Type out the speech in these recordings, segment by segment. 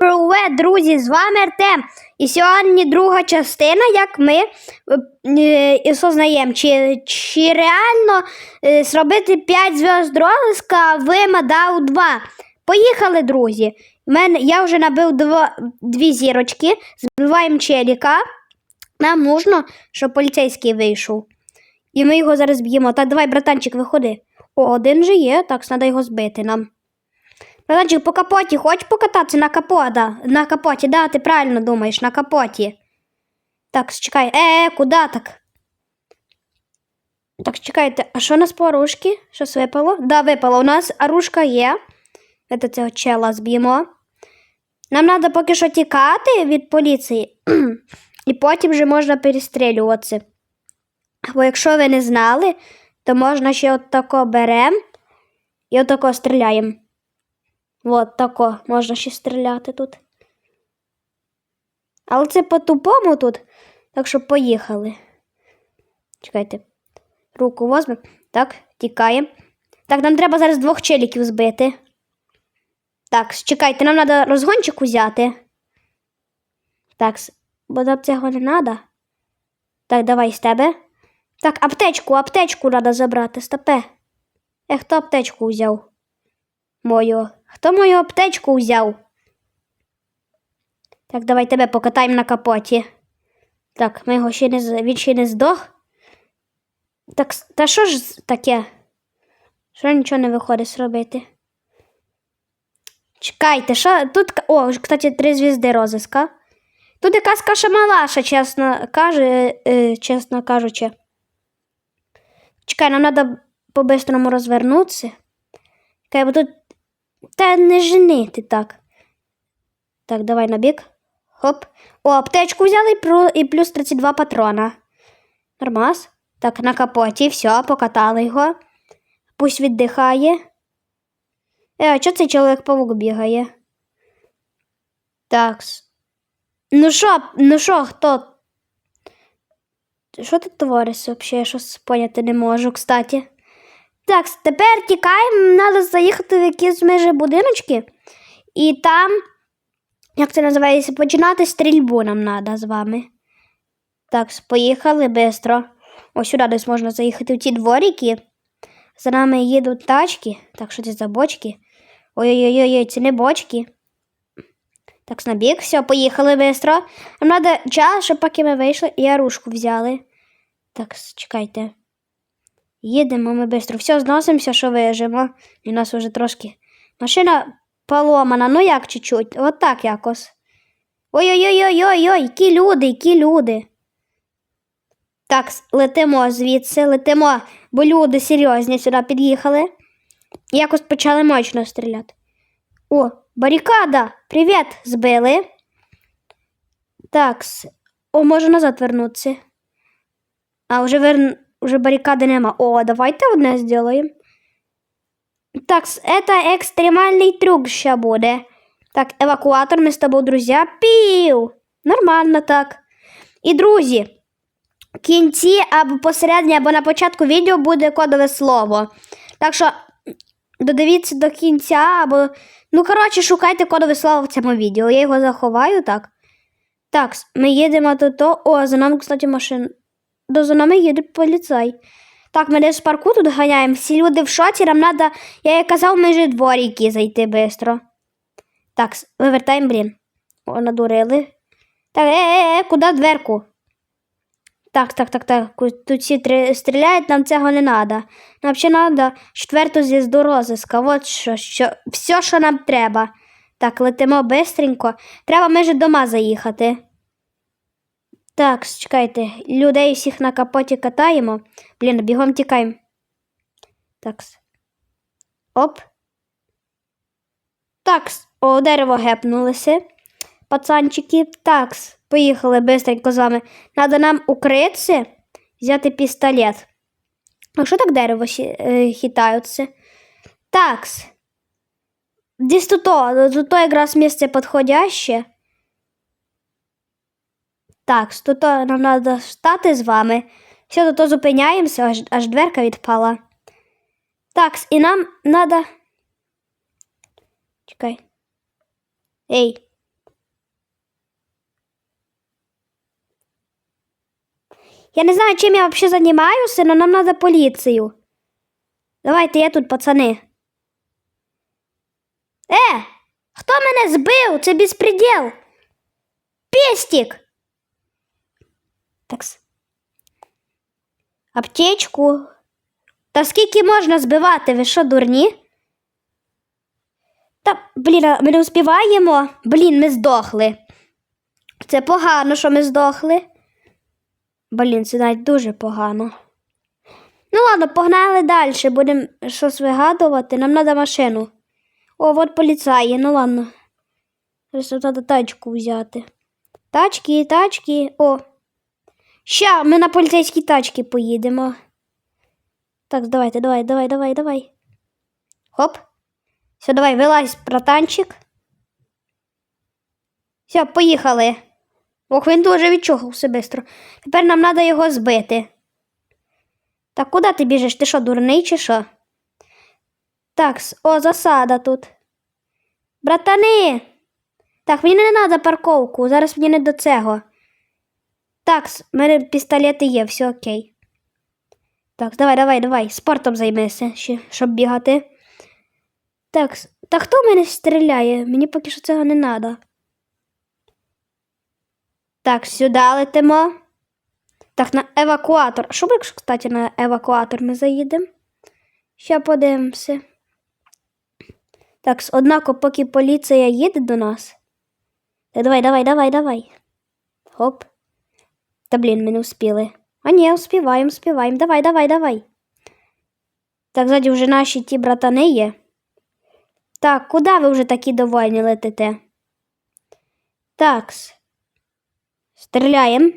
Привет, друзі! З вами Артем. І сьогодні друга частина, як ми е, і сознаємо, чи, чи реально е, зробити 5 зв'язд розиска в Мадау 2. Поїхали, друзі. В Мене, я вже набив дво, дві зірочки, збиваємо челіка. Нам нужно, щоб поліцейський вийшов. І ми його зараз б'ємо. Так, давай, братанчик, виходи. О, один же є, так, треба його збити нам. Братанчик, по капоті, хочеш покататися на капота? На капоті, да, ти правильно думаєш, на капоті. Так, чекай. Е, е, куди так? Так, чекайте, а що у нас по оружки? Щось випало? Да, випало. У нас оружка є. Це цього чела зб'ємо. Нам треба поки що тікати від поліції, і потім вже можна перестрілюватися. Бо якщо ви не знали, то можна ще от тако беремо і от тако стріляємо. От тако можна ще стріляти тут. Але це по-тупому тут. Так що поїхали. Чекайте. Руку возьмемо. Так, тікаємо. Так, нам треба зараз двох челіків збити. Так, чекайте, нам треба розгончик взяти. Так, бо нам цього не треба. Так, давай з тебе. Так, аптечку, аптечку треба забрати, стопе. Е, хто аптечку взяв? Мою. Хто мою аптечку взяв? Так, давай тебе покатаємо на капоті. Так, ми його ще не він ще не здох. Так, та що ж таке? Що нічого не виходить зробити? Чекайте, що тут. О, кстати, три звізди розиска. Тут якась каша малаша, чесно каже, е, чесно кажучи. Чекай, нам треба по-бистрому розвернутися. Чекай, бо тут. Та не жени ти так. Так, давай на бік. Хоп. О, аптечку взяли і плюс 32 патрона. Нормас. Так, на капоті, все, покатали його. Пусть віддихає. Е, а чого цей чоловік павук бігає? Такс. Ну що, ну що, хто? Що тут твориться взагалі? Я щось поняти не можу, кстати. Так, тепер тікаємо, треба заїхати в якісь межі будиночки. І там, як це називається, починати стрільбу нам треба з вами. Так, поїхали швидко. Ось сюди десь можна заїхати в ті дворики. За нами їдуть тачки. Так, що це за бочки? Ой-ой-ой, це не бочки. Так, на бік, все, поїхали швидко. Нам треба час, щоб поки ми вийшли і оружку взяли. Так, чекайте. Їдемо ми швидко. Все, зносимося, що вижимо. І нас вже трошки. Машина поломана, ну як чуть-чуть. От так якось. Ой-ой-ой-ой-ой, які люди, які люди. Так, летимо звідси, летимо, бо люди серйозні сюди під'їхали. Якось почали мощно стріляти. О, барикада! Привіт! Збили. Так, о, можу назад вернутися. А, вже вер... уже барикади нема. О, давайте одне зробимо. Так, это екстремальний трюк ще буде. Так, евакуатор, ми з тобою, друзі. Пів! Нормально так. І друзі, в кінці або посередині, або на початку відео буде кодове слово. Так що додивіться до кінця, або. Ну, коротше, шукайте кодове слово в цьому відео. Я його заховаю, так. Так, ми їдемо тут. то- О, за нами, кстати, машина. До за нами їде поліцай. Так, ми десь в парку тут ганяємо. Всі люди в шоці, нам треба, я як казав, межі дворіки зайти швидко. Так, вивертаємо, блін. О, надурили. Так, е, е, е, куди дверку? Так, так, так, так. Тут всі три стріляють, нам цього не треба. Нам ще треба четверту звізду розиска. От що, що, все, що нам треба. Так, летимо бистренько. Треба майже дома заїхати. Так, чекайте, людей всіх на капоті катаємо. Блін, бігом тікаємо. Так. Оп. Такс. О, дерево гепнулося. Пацанчики. Такс. Поїхали бистренько з вами. Надо нам укритися, взяти пістолет. А що так дерево е, хитаються? Такс. Десь тут, то, тут то якраз місце підходяще. Так, тут нам треба стати з вами. Все, тут зупиняємося, аж, аж дверка відпала. Так, і нам треба. Надо... Чекай. Ей. Я не знаю, чим я взагалі займаюся, але нам треба поліцію. Давайте я тут, пацани. Е! Хто мене збив? Це безпреділ! Пестик! Такс. Аптечку. Та скільки можна збивати? Ви що, дурні? Та, блін, ми не успіваємо. Блін, ми здохли. Це погано, що ми здохли. Блін, це навіть дуже погано. Ну ладно, погнали далі. Будемо щось вигадувати. Нам треба машину. О, от поліцаї, ну ладно. Зараз треба тачку взяти. Тачки, тачки. О. Ща, ми на поліцейські тачки поїдемо. Так, давайте, давай, давай, давай, давай. Хоп. Все, давай, вилазь, братанчик. Все, поїхали. Ох, він дуже відчухався бистро. Тепер нам треба його збити. Так, куди ти біжиш? Ти що, дурний чи що? Так, о, засада тут. Братани. Так, мені не треба парковку. Зараз мені не до цього. Так, в мене пістолети є, все окей. Так, давай, давай, давай. Спортом займися, щоб бігати. Так, та хто в мене стріляє? Мені поки що цього не треба. Так, сюди летимо. Так, на евакуатор. Що ми, кстати, на евакуатор ми заїдемо? Ще подивимося. Так, однако, поки поліція їде до нас. Давай, давай, давай, давай. Хоп. Та блін, ми не успіли. А ні, успіваємо, успіваємо. Давай, давай, давай. Так, ззаді вже наші ті братани є. Так, куди ви вже такі довольні летите? Такс. Стріляємо.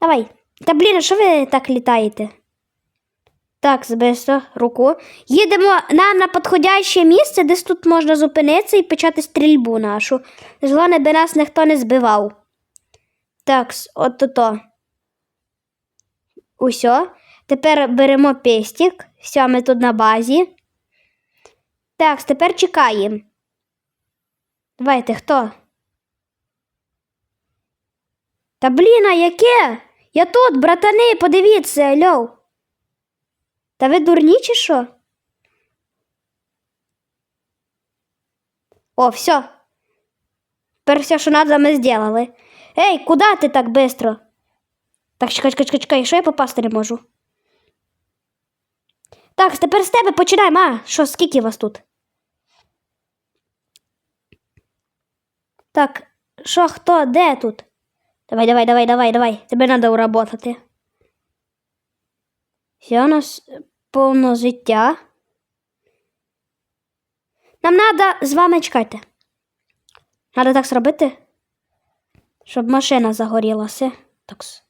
Давай. Та блін, а що ви так літаєте? Так, збисто, руку. Їдемо нам на підходяще місце, десь тут можна зупинитися і почати стрільбу нашу. Головне, би нас ніхто не збивав. Так, от то. Усьо. Тепер беремо пестик. Все, ми тут на базі. Так, тепер чекаємо. Давайте, хто? Та блін, а яке? Я тут, братани, подивіться, альо. Та ви дурні чи що? О, все. Тепер все, що треба, ми зробили. Ей, куди ти так швидко? Так, чекай, чекай, чекай, що я попасти не можу? Так, тепер з тебе починаємо. А, що, скільки вас тут? Так, що, хто, де тут? Давай, давай, давай, давай, давай. Тебе треба уработати. Все, у нас повно життя. Нам треба з вами чекайте. Треба так зробити, щоб машина загорілася. Так. с-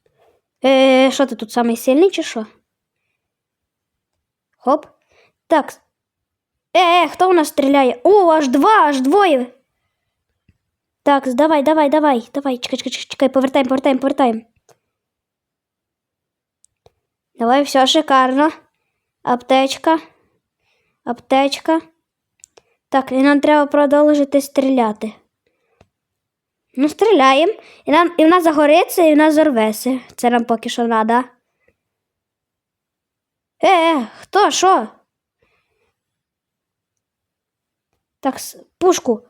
Е, що ти тут самий сильний чи що? Хоп. Так. Е, е, хто у нас стріляє? О, аж два, аж двоє. Так, давай, давай, давай, давай, чекай, чекай, чекай, повертаємо, повертаємо, повертаємо. Давай, все шикарно. Аптечка. Аптечка. Так, і нам треба продовжити стріляти. Ну, стріляємо. І, нам, і в нас загориться, і в нас зорветься. Це нам поки що треба. Е, хто, що? Так, пушку.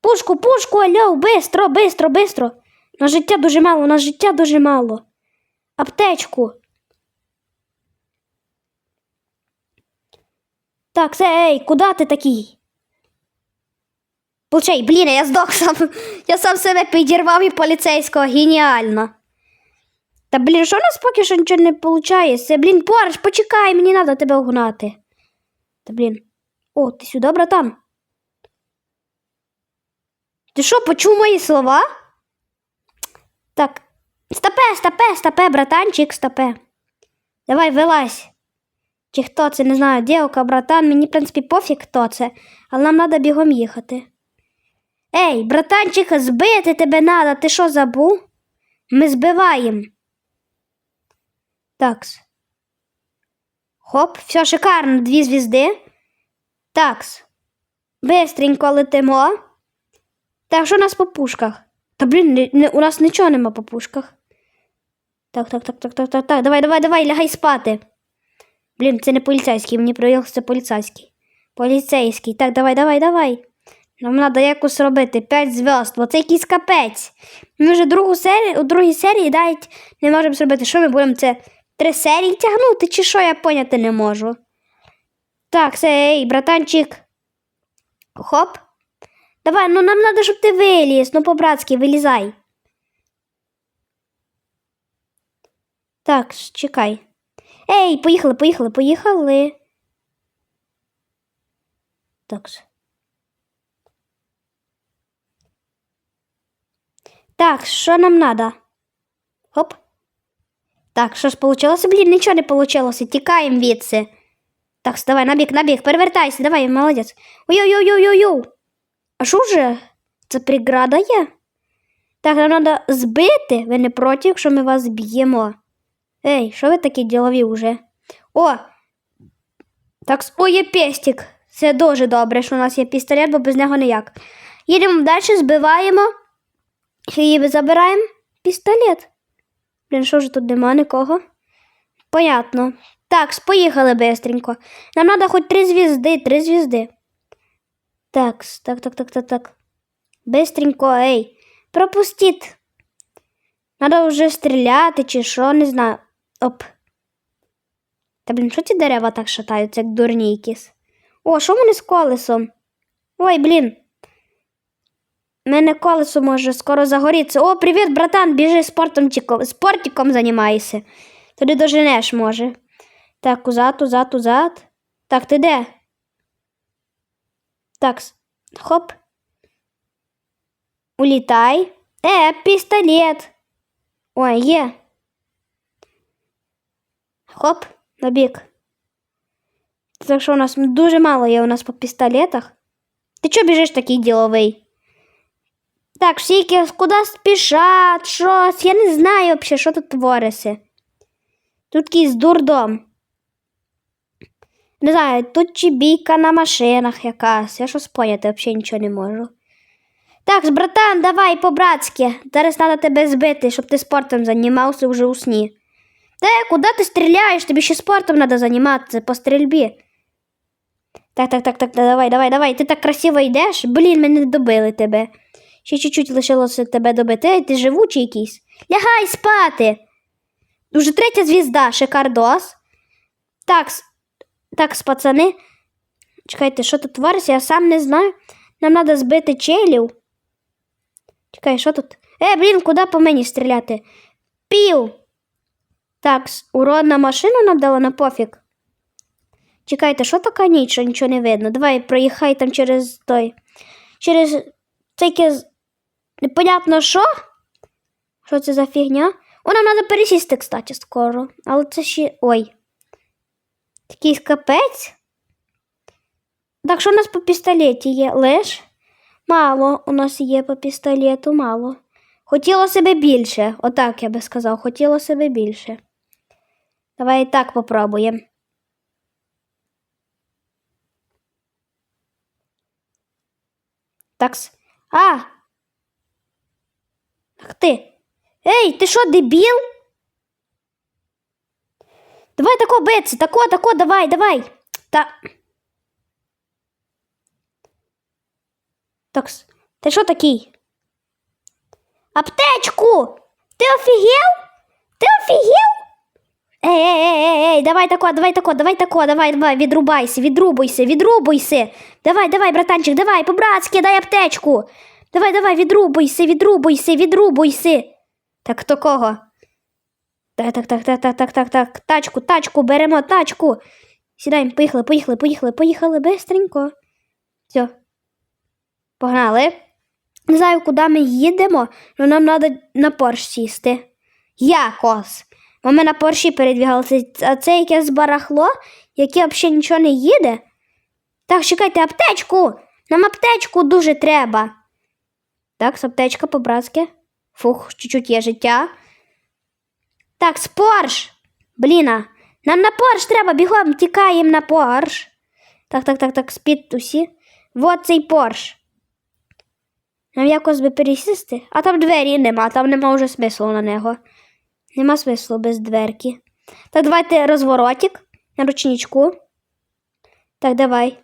Пушку, пушку, алло, бистро, бистро, бистро. У нас життя дуже мало, у нас життя дуже мало. Аптечку. Так, це, ей, куди ти такий? Получай, блін, я здох сам. Я сам себе підірвав і поліцейського. Геніально. Та блін, що у нас поки що нічого не виходить? Блін, Порш, почекай, мені треба тебе огнати. Та блін. О, ти сюди, братан. Ти що, почув мої слова? Так. Стопе, стопе, стопе, братанчик, стопе. Давай, вилазь. Чи хто це, не знаю, дівка, братан, мені, в принципі, пофіг, хто це, але нам треба бігом їхати. Ей, братанчик, збити тебе надо, ти що забув? Ми збиваємо. Такс. Хоп, все шикарно, дві звізди. Такс. Бистренько летимо. Так, що у нас по пушках? Та блін, не, не, у нас нічого нема по пушках. Так, так, так, так, так, так, так. Давай, давай, давай, лягай спати. Блін, це не поліцейський, мені проявився це поліцейський. Поліцейський. Так, давай, давай, давай. Нам треба якось робити 5 зв'язд, бо це якийсь капець. Ми вже другу серію, у другій серії навіть не можемо зробити. Що ми будемо це три серії тягнути, чи що я поняти не можу. Так, все, ей, братанчик. Хоп. Давай, ну нам треба, щоб ти виліз, ну по-братськи, вилізай. Так, чекай. Ей, поїхали, поїхали, поїхали. Так. Так, що нам треба? Хоп. Так, що ж получилося? Блін, нічого не получилося. Тікаємо відси. Так, давай, набіг, набіг, перевертайся, давай, молодець. Ой-ой-ой-ой-ой. А що вже? Це преграда є? Так, нам треба збити. Ви не проти, якщо ми вас б'ємо. Ей, що ви такі ділові вже? О! Так, о, є пестик. Це дуже добре, що у нас є пістолет, бо без нього ніяк. Їдемо далі, збиваємо. І забираємо пістолет. Блін, що ж тут нема нікого? Понятно. Так, поїхали бистренько. Нам треба хоч три звізди, три звізди. Так, так, так, так, так, так. Бистренько, ей. Пропустіть. Надо вже стріляти чи що, не знаю. Оп. Та блін, що ці дерева так шатаються, як дурні якісь? О, що в з колесом? Ой, блін. Мене колесо може скоро загорітися. О, привіт, братан, біжи спортом чіко- спортиком займайся. Туди доженеш, може. Так, узад, узад, узад. Так, ти де? Так, хоп. Улітай. Е, пістолет. Ой, є. Хоп, набіг. Так що у нас дуже мало є у нас по пістолетах. Ти чого біжиш такий діловий? Так, всі якісь куди спішать, щось. Я не знаю взагалі, що тут твориться. Тут якийсь дурдом. Не знаю, тут чи бійка на машинах якась. Я щось поняти взагалі нічого не можу. Так, братан, давай по-братськи. Зараз треба тебе збити, щоб ти спортом займався вже у сні. Та куди ти стріляєш? Тобі ще спортом треба займатися по стрільбі. Так, так, так, так, давай, давай, давай. Ти так красиво йдеш. Блін, ми не добили тебе. Ще чуть-чуть лишилося тебе добити. Ти живучий якийсь. Лягай спати. Уже третя звізда, шикардос. Так, так, пацани. Чекайте, що тут твориться, я сам не знаю. Нам треба збити челів. Чекай, що тут? Е, блін, куди по мені стріляти? Пів. Так, урон на машину нам дала на пофіг. Чекайте, що така ніч, що нічого не видно. Давай проїхай там через той. Через з- непонятно що. Що це за фігня? О, нам треба пересісти, кстати, скоро. Але це ще. Ой. Такий капець. Так, що у нас по пістолеті є? Лиш? Мало у нас є по пістолету, мало. Хотіло себе більше. Отак я би сказав, хотіло себе більше. Давай і так попробуємо. Такс. А! Ах ти. Ей, ти що, дебіл? Давай тако биться, тако, тако, давай, давай. Та. Такс. Ти що такий? Аптечку! Ти офігел? Ти офігел? Ей, ей, ей, ей, ей, давай тако, давай тако, давай тако, давай, давай, відрубайся, відрубуйся, відрубуйся. Давай, давай, братанчик, давай, по-братськи, дай аптечку. Давай, давай, відрубуйся, відрубуйся, відрубуйся. Так, хто кого? Так, так, так, так, так, так, так, так. Тачку, тачку, беремо тачку. Сідаємо, поїхали, поїхали, поїхали, поїхали бистренько. Все. Погнали. Не знаю, куди ми їдемо, але нам треба на Порш сісти. Якось. Бо ми на Порші передвігалися, а це якесь барахло, яке взагалі нічого не їде. Так, чекайте, аптечку! Нам аптечку дуже треба. Так, з аптечка по-братськи. Фух, чуть-чуть є життя. Так, з Порш. Бліна, нам на Порш треба, бігом тікаємо на Порш. Так, так, так, так, спіть усі. Вот цей Порш. Нам якось би пересісти, а там двері нема, там нема вже смислу на нього. Нема смислу без дверки. Так давайте розворотик на ручничку. Так, давай.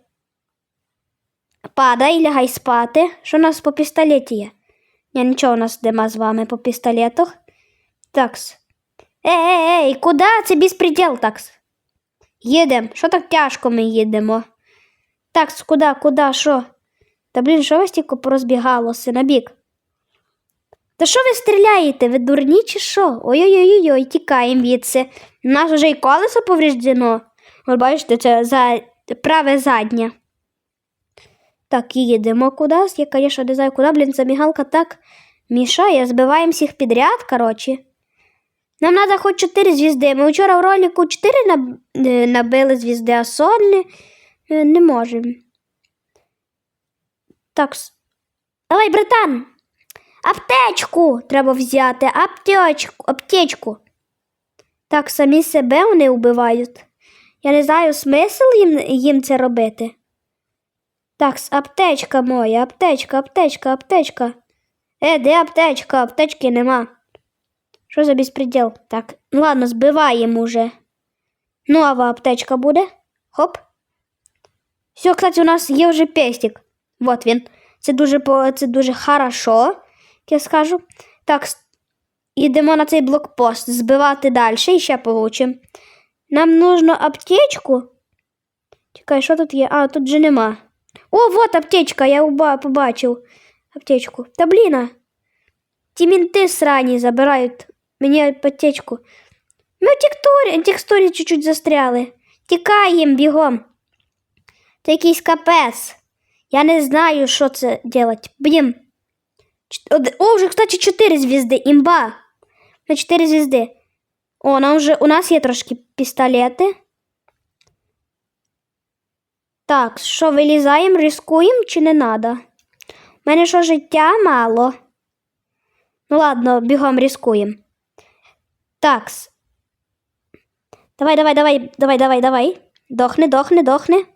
Падай, лягай спати. Що у нас по пістолеті є? Ні, нічого у нас нема з вами по пістолетах. Такс. Ей, ей, куди це безпреділ, такс? Їдемо. Що так тяжко ми їдемо? Такс, куди, куди, що? Та блін, що вас тільки порозбігалося на бік? Та що ви стріляєте? Ви дурні чи що? Ой-ой-ой, тікаємо звідси. У нас вже і колесо повреждено. Ви бачите, це за праве заднє. Так, і їдемо кудись. Я, звісно, не знаю, куди, блін, ця мігалка так мішає. Збиваємо всіх підряд, коротше. Нам треба хоч 4 звізди. Ми вчора в ролику 4 наб- е, набили звізди, а сольні е, не можемо. Так. Давай, братан. Аптечку треба взяти. Аптечку, аптечку. Так, самі себе вони вбивають. Я не знаю, смисл їм, їм це робити. Так, аптечка моя, аптечка, аптечка, аптечка. Е, де аптечка? Аптечки нема. Що за безпреділ? Так, ну ладно, збиваємо уже. Нова аптечка буде. Хоп. Все, кстати, у нас є вже пестик. Вот він. Це дуже, це дуже хорошо, я скажу. Так, йдемо на цей блокпост, збивати далі і ще получимо. Нам нужно аптечку. Чекай, що тут є? А, тут же нема. О, вот аптечка, я уба- побачив аптечку. Та бліна. Ті мінти срані забирають мені аптечку. Ми в текстурі, текстурі чуть-чуть застряли. Тікаємо бігом. Це якийсь капець. Я не знаю, що це делать. Блін. О, вже, кстати, 4 звізди. Імба. На 4 звізди. О, нам вже, у нас є трошки пістолети. Так, що вилізаємо, рискуємо чи не надо? У мене що життя мало. Ну ладно, бігом рискуємо. Такс. Давай, давай, давай, давай, давай, давай. Дохни, дохни, дохни.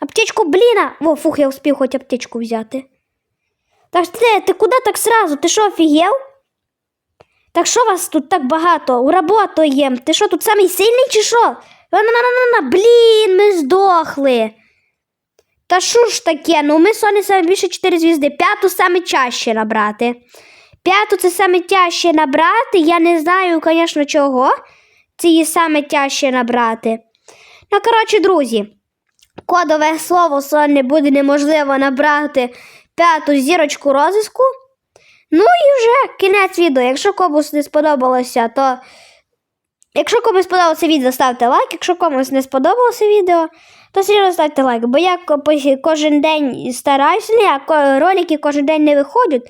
Аптечку, бліна! Во, фух, я успів хоч аптечку взяти. Так ти, ти куди так сразу? Ти що, офігел? Так що вас тут так багато? У роботу їм. Ти що, тут самий сильний чи що? Блін, ми здохли. Та що ж таке? Ну ми соні саме більше 4 звізди. П'яту саме чаще набрати. П'яту це саме тяжче набрати. Я не знаю, звісно, чого. Це її саме тяжче набрати. Ну, коротше, друзі, кодове слово соні буде неможливо набрати п'яту зірочку розиску. Ну і вже кінець відео. Якщо комусь не сподобалося, то. Якщо комусь сподобалося відео, ставте лайк. Якщо комусь не сподобалося відео, то серйозно ставте лайк. Бо я кожен день стараюся, а ролики кожен день не виходять.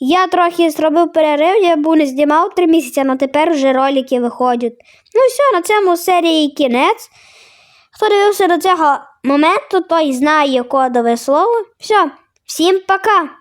Я трохи зробив перерив, я був не знімав три місяці, але тепер вже ролики виходять. Ну все, на цьому серії кінець. Хто дивився до цього моменту, той знає кодове слово. Все, всім пока!